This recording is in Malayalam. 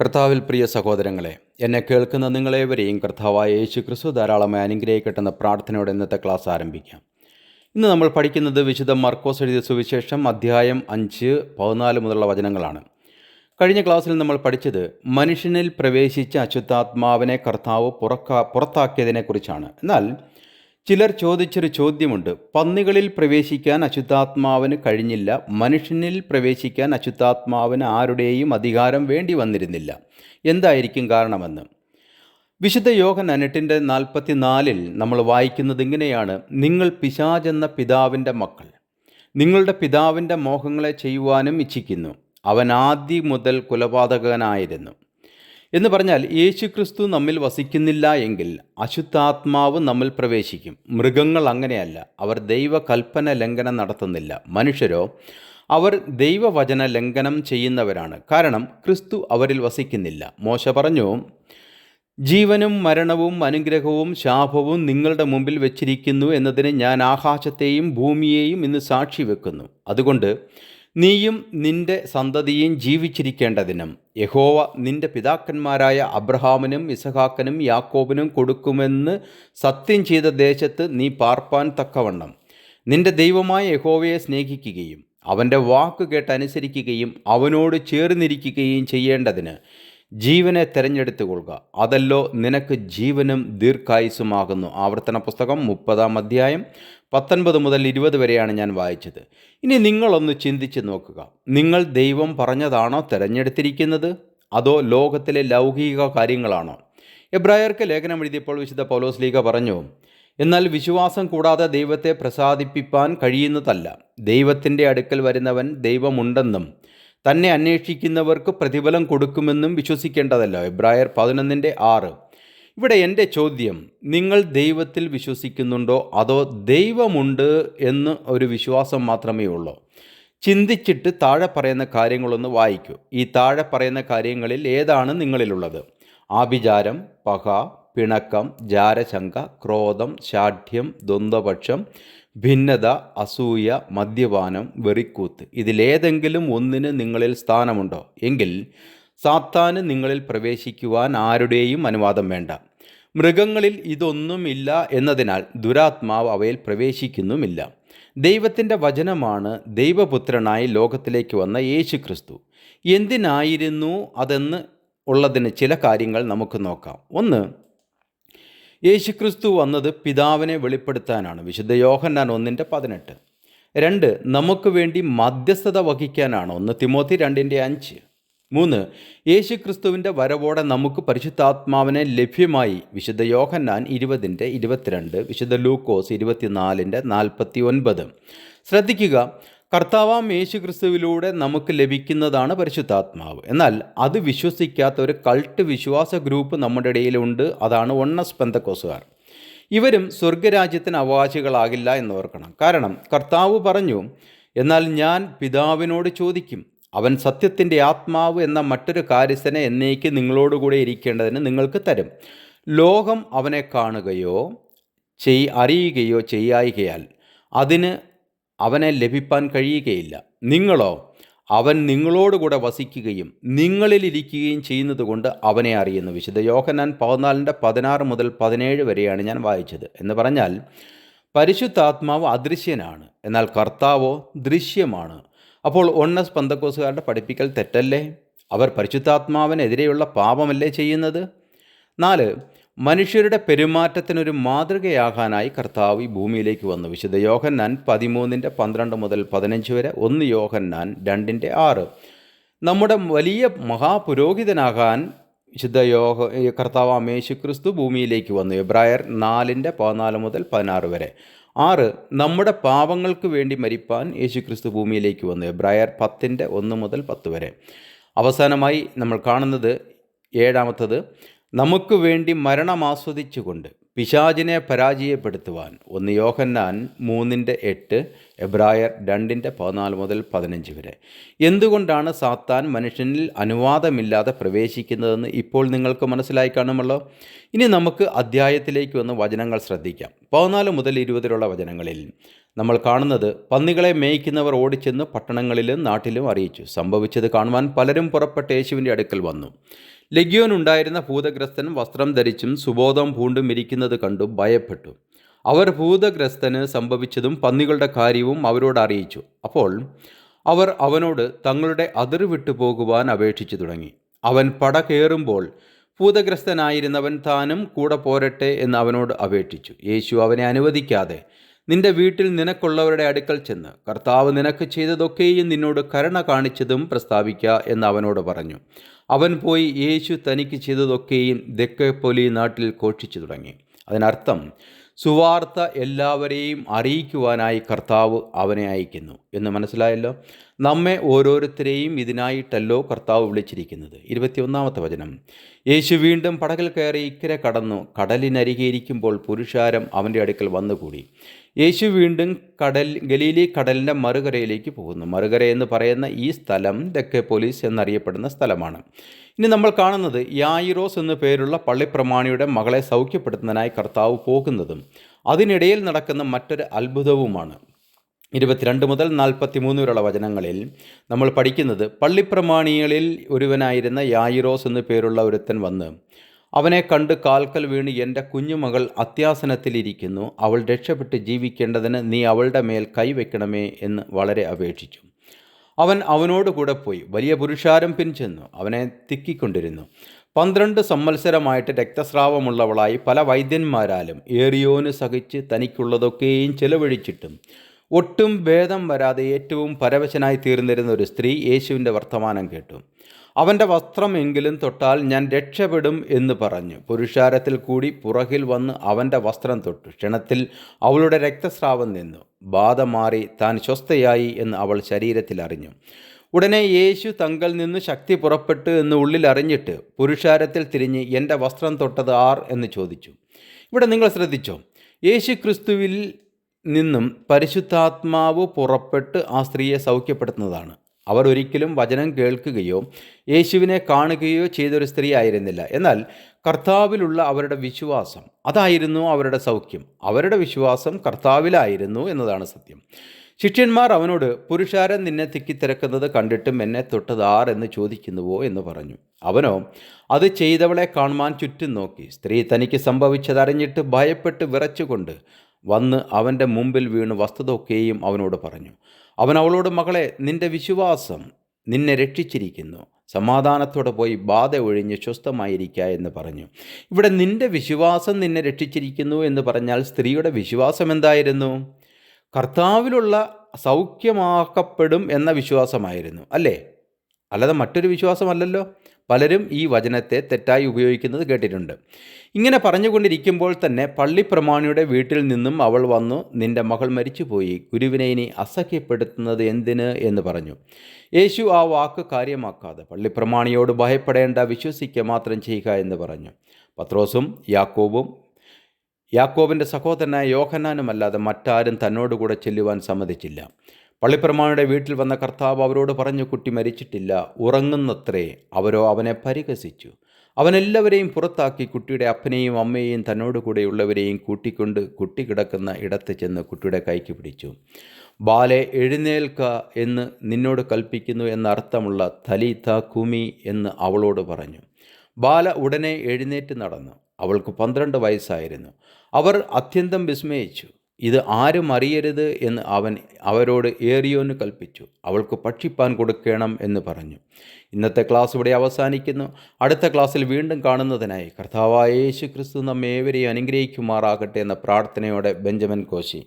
കർത്താവിൽ പ്രിയ സഹോദരങ്ങളെ എന്നെ കേൾക്കുന്ന നിങ്ങളേവരെയും കർത്താവായ യേശു ക്രിസ്തു ധാരാളമായി അനുഗ്രഹിക്കട്ടെന്ന പ്രാർത്ഥനയോടെ ഇന്നത്തെ ക്ലാസ് ആരംഭിക്കാം. ഇന്ന് നമ്മൾ പഠിക്കുന്നത് വിശുദ്ധ മർക്കോസ് എഴുതിയ സുവിശേഷം അധ്യായം അഞ്ച് പതിനാല് മുതലുള്ള വചനങ്ങളാണ്. കഴിഞ്ഞ ക്ലാസ്സിൽ നമ്മൾ പഠിച്ചത് മനുഷ്യനിൽ പ്രവേശിച്ച അശുദ്ധാത്മാവിനെ കർത്താവ് പുറക്കാ പുറത്താക്കിയതിനെക്കുറിച്ചാണ്. എന്നാൽ ചിലർ ചോദിച്ചൊരു ചോദ്യമുണ്ട്. പന്നികളിൽ പ്രവേശിക്കാൻ അശുദ്ധാത്മാവിന് കഴിഞ്ഞില്ല. മനുഷ്യനിൽ പ്രവേശിക്കാൻ അശുദ്ധാത്മാവിന് ആരുടെയും അധികാരം വേണ്ടി വന്നിരുന്നില്ല. എന്തായിരിക്കും കാരണമെന്ന്? വിശുദ്ധ യോഗ അനെട്ടിന്റെ നാൽപ്പത്തിനാലിൽ നമ്മൾ വായിക്കുന്നത് ഇങ്ങനെയാണ്. നിങ്ങൾ പിശാചെന്ന പിതാവിന്റെ മക്കൾ. നിങ്ങളുടെ പിതാവിന്റെ മോഹങ്ങളെ ചെയ്യുവാനും ഇച്ഛിക്കുന്നു. അവൻ ആദ്യം മുതൽ കുലപാതകനായിരുന്നു. എന്ന് പറഞ്ഞാൽ യേശു ക്രിസ്തു നമ്മിൽ വസിക്കുന്നില്ല എങ്കിൽ അശുദ്ധാത്മാവ് നമ്മിൽ പ്രവേശിക്കും. മൃഗങ്ങൾ അങ്ങനെയല്ല. അവർ ദൈവകൽപ്പന ലംഘനം നടത്തുന്നില്ല. മനുഷ്യരോ അവർ ദൈവവചന ലംഘനം ചെയ്യുന്നവരാണ്. കാരണം ക്രിസ്തു അവരിൽ വസിക്കുന്നില്ല. മോശ പറഞ്ഞു ജീവനും മരണവും അനുഗ്രഹവും ശാപവും നിങ്ങളുടെ മുമ്പിൽ വെച്ചിരിക്കുന്നു എന്നതിന് ഞാൻ ആകാശത്തെയും ഭൂമിയെയും ഇന്ന് സാക്ഷി വെക്കുന്നു അതുകൊണ്ട് നീയും നിന്റെ സന്തതിയും ജീവിച്ചിരിക്കേണ്ടതിനും യഹോവ നിന്റെ പിതാക്കന്മാരായ അബ്രഹാമിനും ഇസഹാക്കനും യാക്കോബിനും കൊടുക്കുമെന്ന് സത്യം ചെയ്ത ദേശത്ത് നീ പാർപ്പാൻ തക്കവണ്ണം. നിന്റെ ദൈവമായ യഹോവയെ സ്നേഹിക്കുകയും അവന്റെ വാക്ക് കേട്ട് അനുസരിക്കുകയും അവനോട് ചേർന്നിരിക്കുകയും ചെയ്യേണ്ടതിന് ജീവനെ തിരഞ്ഞെടുത്തു കൊള്ളുക അതല്ലോ നിനക്ക് ജീവനും ദീർഘായുസുമാകുന്നു ആവർത്തന പുസ്തകം മുപ്പതാം അധ്യായം പത്തൊൻപത് മുതൽ ഇരുപത് വരെയാണ് ഞാൻ വായിച്ചത്. ഇനി നിങ്ങളൊന്ന് ചിന്തിച്ച് നോക്കുക. നിങ്ങൾ ദൈവം പറഞ്ഞതാണോ തിരഞ്ഞെടുത്തിരിക്കുന്നത്? അതോ ലോകത്തിലെ ലൗകിക കാര്യങ്ങളാണോ? എബ്രായർക്ക് ലേഖനം എഴുതിയപ്പോൾ വിശുദ്ധ പൗലോസ് ലീഗ പറഞ്ഞു എന്നാൽ വിശ്വാസം കൂടാതെ ദൈവത്തെ പ്രസാദിപ്പിപ്പാൻ കഴിയുന്നതല്ല. ദൈവത്തിന്റെ അടുക്കൽ വരുന്നവൻ ദൈവമുണ്ടെന്നും തന്നെ അന്വേഷിക്കുന്നവർക്ക് പ്രതിഫലം കൊടുക്കുമെന്നും വിശ്വസിക്കേണ്ടതല്ലോ. എബ്രായർ പതിനൊന്നിന്റെ ആറ്. ഇവിടെ എന്റെ ചോദ്യം നിങ്ങൾ ദൈവത്തിൽ വിശ്വസിക്കുന്നുണ്ടോ? അതോ ദൈവമുണ്ട് എന്ന് ഒരു വിശ്വാസം മാത്രമേ ഉള്ളൂ? ചിന്തിച്ചിട്ട് താഴെ പറയുന്ന കാര്യങ്ങളൊന്ന് വായിക്കൂ. ഈ താഴെ പറയുന്ന കാര്യങ്ങളിൽ ഏതാണ് നിങ്ങളിലുള്ളത്? ആഭിചാരം പക പിണക്കം ജാരശങ്ക ക്രോധം ശാഠ്യം ദ്വന്ദ്വപക്ഷം ഭിന്നത അസൂയ മദ്യപാനം വെറിക്കൂത്ത് ഇതിലേതെങ്കിലും ഒന്നിന് നിങ്ങളിൽ സ്ഥാനമുണ്ടോ? എങ്കിൽ സാത്താന് നിങ്ങളിൽ പ്രവേശിക്കുവാൻ ആരുടെയും അനുവാദം വേണ്ട. മൃഗങ്ങളിൽ ഇതൊന്നുമില്ല എന്നതിനാൽ ദുരാത്മാവ് അവയിൽ പ്രവേശിക്കുന്നുമില്ല. ദൈവത്തിന്റെ വചനമാണ് ദൈവപുത്രനായി ലോകത്തിലേക്ക് വന്ന യേശു ക്രിസ്തു എന്തിനായിരുന്നു അതെന്ന് ഉള്ളതിന് ചില കാര്യങ്ങൾ നമുക്ക് നോക്കാം. ഒന്ന് യേശുക്രിസ്തു വന്നത് പിതാവിനെ വെളിപ്പെടുത്താനാണ്. വിശുദ്ധ യോഹന്നാൻ ഒന്നിന്റെ പതിനെട്ട്. രണ്ട് നമുക്ക് വേണ്ടി മധ്യസ്ഥത വഹിക്കാനാണ്. ഒന്ന് തിമോത്തി രണ്ടിന്റെ അഞ്ച്. മൂന്ന് യേശുക്രിസ്തുവിന്റെ വരവോടെ നമുക്ക് പരിശുദ്ധാത്മാവിനെ ലഭ്യമായി. വിശുദ്ധ യോഹന്നാൻ ഇരുപതിന്റെ ഇരുപത്തിരണ്ട് വിശുദ്ധ ലൂക്കോസ് ഇരുപത്തിനാലിന്റെ നാൽപ്പത്തി ഒൻപത്. ശ്രദ്ധിക്കുക കർത്താവാം യേശു ക്രിസ്തുവിലൂടെ നമുക്ക് ലഭിക്കുന്നതാണ് പരിശുദ്ധാത്മാവ്. എന്നാൽ അത് വിശ്വസിക്കാത്ത ഒരു കൾട്ട് വിശ്വാസ ഗ്രൂപ്പ് നമ്മുടെ ഇടയിലുണ്ട്. അതാണ് ഒണ്ണസ് പെന്തക്കോസുകാർ ഇവരും സ്വർഗരാജ്യത്തിന് അവകാശികളാകില്ല എന്ന് ഓർക്കണം. കാരണം കർത്താവ് പറഞ്ഞു എന്നാൽ ഞാൻ പിതാവിനോട് ചോദിക്കും. അവൻ സത്യത്തിന്റെ ആത്മാവ് എന്ന മറ്റൊരു കാര്യസ്ഥനെ എന്നേക്ക് നിങ്ങളോടുകൂടെ ഇരിക്കേണ്ടതിന് നിങ്ങൾക്ക് തരും. ലോകം അവനെ കാണുകയോ ചെയ് അറിയുകയോ ചെയ്യായികയാൽ അതിന് അവനെ ലഭിപ്പാൻ കഴിയുകയില്ല. നിങ്ങളോ? അവൻ നിങ്ങളോടുകൂടെ വസിക്കുകയും നിങ്ങളിലിരിക്കുകയും ചെയ്യുന്നത് കൊണ്ട് അവനെ അറിയുന്നു. വിശുദ്ധ യോഹനാൻ പതിനാലിന്റെ പതിനാറ് മുതൽ പതിനേഴ് വരെയാണ് ഞാൻ വായിച്ചത്. എന്ന് പറഞ്ഞാൽ പരിശുദ്ധാത്മാവ് അദൃശ്യനാണ് എന്നാൽ കർത്താവോ ദൃശ്യമാണ്. അപ്പോൾ ഒണ്ണസ് പന്തക്കോസുകാരുടെ പഠിപ്പിക്കൽ തെറ്റല്ലേ? അവർ പരിശുദ്ധാത്മാവിനെതിരെയുള്ള പാപമല്ലേ ചെയ്യുന്നത്? നാല് മനുഷ്യരുടെ പെരുമാറ്റത്തിനൊരു മാതൃകയാകാനായി കർത്താവ് ഈ ഭൂമിയിലേക്ക് വന്നു. വിശുദ്ധ യോഹന്നാൻ പതിമൂന്നിന്റെ പന്ത്രണ്ട് മുതൽ പതിനഞ്ച് വരെ ഒന്ന് യോഹന്നാൻ രണ്ടിന്റെ ആറ്. നമ്മുടെ വലിയ മഹാപുരോഹിതനാകാൻ വിശുദ്ധ യോഹ കർത്താവ് മേശു ക്രിസ്തു ഭൂമിയിലേക്ക് വന്നു. എബ്രായർ നാലിന്റെ പതിനാല് മുതൽ പതിനാറ് വരെ. ആറ് നമ്മുടെ പാപങ്ങൾക്ക് വേണ്ടി മരിപ്പാൻ യേശു ക്രിസ്തു ഭൂമിയിലേക്ക് വന്നു. എബ്രായർ പത്തിന്റെ ഒന്ന് മുതൽ പത്ത് വരെ. അവസാനമായി നമ്മൾ കാണുന്നത് ഏഴാമത്തത് നമുക്ക് വേണ്ടി മരണം ആസ്വദിച്ചുകൊണ്ട് പിശാചിനെ പരാജയപ്പെടുത്തുവാൻ. ഒന്ന് യോഹന്നാൻ മൂന്നിന്റെ എട്ട് എബ്രായർ രണ്ടിന്റെ പതിനാല് മുതൽ പതിനഞ്ച് വരെ. എന്തുകൊണ്ടാണ് സാത്താൻ മനുഷ്യനിൽ അനുവാദമില്ലാതെ പ്രവേശിക്കുന്നതെന്ന് ഇപ്പോൾ നിങ്ങൾക്ക് മനസ്സിലായി കാണുമല്ലോ? ഇനി നമുക്ക് അധ്യായത്തിലേക്ക് വന്ന് വചനങ്ങൾ ശ്രദ്ധിക്കാം. പതിനാല് മുതൽ ഇരുപതിലുള്ള വചനങ്ങളിൽ നമ്മൾ കാണുന്നത് പന്നികളെ മേയ്ക്കുന്നവർ ഓടിച്ചെന്ന് പട്ടണങ്ങളിലും നാട്ടിലും അറിയിച്ചു. സംഭവിച്ചത് കാണുവാൻ പലരും പുറപ്പെട്ട യേശുവിന്റെ അടുക്കൽ വന്നു. ലഗ്യോൻ ഉണ്ടായിരുന്ന ഭൂതഗ്രസ്തൻ വസ്ത്രം ധരിച്ചും സുബോധം പൂണ്ടും ഇരിക്കുന്നത് കണ്ടു ഭയപ്പെട്ടു. അവർ ഭൂതഗ്രസ്തന് സംഭവിച്ചതും പന്നികളുടെ കാര്യവും അവരോട് അറിയിച്ചു. അപ്പോൾ അവർ അവനോട് തങ്ങളുടെ അതിർ വിട്ടു പോകുവാൻ അപേക്ഷിച്ചു തുടങ്ങി. അവൻ പട കയറുമ്പോൾ ഭൂതഗ്രസ്തനായിരുന്നവൻ താനും കൂടെ പോരട്ടെ എന്ന് അവനോട് അപേക്ഷിച്ചു. യേശു അവനെ അനുവദിക്കാതെ നിന്റെ വീട്ടിൽ നിനക്കുള്ളവരുടെ അടുക്കൽ ചെന്ന് കർത്താവ് നിനക്ക് ചെയ്തതൊക്കെയും നിന്നോട് കരുണ കാണിച്ചതും പ്രസ്താവിക്കുക എന്ന് അവനോട് പറഞ്ഞു. അവൻ പോയി യേശു തനിക്ക് ചെയ്തതൊക്കെയും ദക്കപ്പൊലി നാട്ടിൽ ഘോഷിച്ചു തുടങ്ങി. അതിനർത്ഥം സുവാർത്ത എല്ലാവരെയും അറിയിക്കുവാനായി കർത്താവ് അവനെ അയക്കുന്നു. എന്ന് മനസ്സിലായല്ലോ? നമ്മെ ഓരോരുത്തരെയും ഇതിനായിട്ടല്ലോ കർത്താവ് വിളിച്ചിരിക്കുന്നത്. ഇരുപത്തിയൊന്നാമത്തെ വചനം. യേശു വീണ്ടും പടകിൽ കയറി ഇക്കരെ കടന്നു. കടലിനരികെ ഇരിക്കുമ്പോൾ പുരുഷാരം അവന്റെ അടുക്കൽ വന്നുകൂടി. യേശു വീണ്ടും കടൽ ഗലീലി കടലിന്റെ മറുകരയിലേക്ക് പോകുന്നു. മറുകര എന്ന് പറയുന്ന ഈ സ്ഥലം പോലീസ് എന്നറിയപ്പെടുന്ന സ്ഥലമാണ്. ഇനി നമ്മൾ കാണുന്നത് യായിറോസ് എന്നു പേരുള്ള പള്ളിപ്രമാണിയുടെ മകളെ സൗഖ്യപ്പെടുത്തുന്നതിനായി കർത്താവ് പോകുന്നതും അതിനിടയിൽ നടക്കുന്ന മറ്റൊരു അത്ഭുതവുമാണ്. ഇരുപത്തിരണ്ട് മുതൽ നാൽപ്പത്തി മൂന്ന് വരെയുള്ള വചനങ്ങളിൽ നമ്മൾ പഠിക്കുന്നത് പള്ളിപ്രമാണികളിൽ ഒരുവനായിരുന്ന യായിറോസ് എന്നു പേരുള്ള ഒരുത്തൻ വന്ന് അവനെ കണ്ട് കാൽക്കൽ വീണ് എന്റെ കുഞ്ഞുമകൾ അത്യാസനത്തിലിരിക്കുന്നു. അവൾ രക്ഷപ്പെട്ട് ജീവിക്കേണ്ടതിന് നീ അവളുടെ മേൽ കൈവയ്ക്കണമേ എന്ന് വളരെ അപേക്ഷിച്ചു. അവൻ അവനോട് കൂടെ പോയി. വലിയ പുരുഷാരം പിൻചെന്നു അവനെ തിക്കിക്കൊണ്ടിരുന്നു. പന്ത്രണ്ട് സംവത്സരമായിട്ട് രക്തസ്രാവമുള്ളവളായി പല വൈദ്യന്മാരാലും ഏറിയോന് സഹിച്ച് തനിക്കുള്ളതൊക്കെയും ചെലവഴിച്ചിട്ടും ഒട്ടും ഭേദം വരാതെ ഏറ്റവും പരവശനായി തീർന്നിരുന്ന ഒരു സ്ത്രീ യേശുവിന്റെ വർത്തമാനം കേട്ടു. അവന്റെ വസ്ത്രമെങ്കിലും തൊട്ടാൽ ഞാൻ രക്ഷപ്പെടും എന്ന് പറഞ്ഞു. പുരുഷാരത്തിൽ കൂടി പുറകിൽ വന്ന് അവന്റെ വസ്ത്രം തൊട്ടു. ക്ഷണത്തിൽ അവളുടെ രക്തസ്രാവം നിന്നു. ബാധ മാറി താൻ സ്വസ്ഥയായി എന്ന് അവൾ ശരീരത്തിൽ അറിഞ്ഞു. ഉടനെ യേശു തങ്കൽ നിന്ന് ശക്തി പുറപ്പെട്ടു എന്ന് ഉള്ളിൽ അറിഞ്ഞിട്ട് പുരുഷാരത്തിൽ തിരിഞ്ഞ് എന്റെ വസ്ത്രം തൊട്ടത് ആർ എന്ന് ചോദിച്ചു. ഇവിടെ നിങ്ങൾ ശ്രദ്ധിച്ചോ? യേശു ക്രിസ്തുവിൽ നിന്നും പരിശുദ്ധാത്മാവ് പുറപ്പെട്ട് ആ സ്ത്രീയെ സൗഖ്യപ്പെടുത്തുന്നതാണ്. അവർ ഒരിക്കലും വചനം കേൾക്കുകയോ യേശുവിനെ കാണുകയോ ചെയ്തൊരു സ്ത്രീ ആയിരുന്നില്ല. എന്നാൽ കർത്താവിലുള്ള അവരുടെ വിശ്വാസം അതായിരുന്നു അവരുടെ സൗഖ്യം. അവരുടെ വിശ്വാസം കർത്താവിലായിരുന്നു എന്നതാണ് സത്യം. ശിഷ്യന്മാർ അവനോട് പുരുഷാരൻ നിന്നെ തിക്കിത്തിരക്കുന്നത് കണ്ടിട്ടും എന്നെ തൊട്ടതാർ എന്ന് ചോദിക്കുന്നുവോ എന്ന് പറഞ്ഞു. അവനോ അത് ചെയ്തവളെ കാണുവാൻ ചുറ്റും നോക്കി. സ്ത്രീ തനിക്ക് സംഭവിച്ചതറിഞ്ഞിട്ട് ഭയപ്പെട്ട് വിറച്ചുകൊണ്ട് വന്ന് അവന്റെ മുമ്പിൽ വീണ് വസ്തുതൊക്കെയും അവനോട് പറഞ്ഞു അവൻ അവളോട് മകളെ നിന്റെ വിശ്വാസം നിന്നെ രക്ഷിച്ചിരിക്കുന്നു. സമാധാനത്തോടെ പോയി ബാധ ഒഴിഞ്ഞ് സ്വസ്ഥമായിരിക്കുക എന്ന് പറഞ്ഞു. ഇവിടെ നിന്റെ വിശ്വാസം നിന്നെ രക്ഷിച്ചിരിക്കുന്നു എന്ന് പറഞ്ഞാൽ സ്ത്രീയുടെ വിശ്വാസം എന്തായിരുന്നു? കർത്താവിലുള്ള സൗഖ്യമാക്കപ്പെടും എന്ന വിശ്വാസമായിരുന്നു അല്ലേ? അല്ലാതെ മറ്റൊരു വിശ്വാസമല്ലല്ലോ. പലരും ഈ വചനത്തെ തെറ്റായി ഉപയോഗിക്കുന്നത് കേട്ടിട്ടുണ്ട്. ഇങ്ങനെ പറഞ്ഞുകൊണ്ടിരിക്കുമ്പോൾ തന്നെ പള്ളിപ്രമാണിയുടെ വീട്ടിൽ നിന്നും അവൾ വന്നു നിന്റെ മകൾ മരിച്ചുപോയി. ഗുരുവിനെ ഇനി അസഹ്യപ്പെടുത്തുന്നത് എന്തിന്? എന്ന് പറഞ്ഞു. യേശു ആ വാക്ക് കാര്യമാക്കാതെ പള്ളിപ്രമാണിയോട് ഭയപ്പെടേണ്ട വിശ്വസിക്കുക മാത്രം ചെയ്യുക എന്ന് പറഞ്ഞു. പത്രോസും യാക്കോബും യാക്കോബിന്റെ സഹോദരനായ യോഹന്നാനുമല്ലാതെ മറ്റാരും തന്നോടുകൂടെ ചെല്ലുവാൻ സമ്മതിച്ചില്ല. പള്ളിപ്രമാണിയുടെ വീട്ടിൽ വന്ന കർത്താവ് അവരോട് പറഞ്ഞു കുട്ടി മരിച്ചിട്ടില്ല ഉറങ്ങുന്നത്രേ. അവരോ അവനെ പരിഹസിച്ചു. അവനെല്ലാവരെയും പുറത്താക്കി കുട്ടിയുടെ അപ്പനെയും അമ്മയെയും തന്നോട് കൂടെയുള്ളവരെയും കൂട്ടിക്കൊണ്ട് കുട്ടി കിടക്കുന്ന ഇടത്ത് ചെന്ന് കുട്ടിയുടെ കൈക്ക് പിടിച്ചു. ബാലെ എഴുന്നേൽക്ക എന്ന് നിന്നോട് കൽപ്പിക്കുന്നു എന്നർത്ഥമുള്ള തലീത കുമി എന്ന് അവളോട് പറഞ്ഞു. ബാല ഉടനെ എഴുന്നേറ്റ് നടന്നു. അവൾക്ക് പന്ത്രണ്ട് വയസ്സായിരുന്നു. അവർ അത്യന്തം വിസ്മയിച്ചു. ഇത് ആരും അറിയരുത് എന്ന് അവൻ അവരോട് ഏറിയോന് കൽപ്പിച്ചു. അവൾക്ക് ഭക്ഷിപ്പാൻ കൊടുക്കണം എന്ന് പറഞ്ഞു. ഇന്നത്തെ ക്ലാസ് ഇവിടെ അവസാനിക്കുന്നു. അടുത്ത ക്ലാസ്സിൽ വീണ്ടും കാണുന്നതിനായി കർത്താവായ യേശു ക്രിസ്തു നമ്മേവരെയും അനുഗ്രഹിക്കുമാറാകട്ടെ എന്ന പ്രാർത്ഥനയോടെ ബെഞ്ചമിൻ കോശി.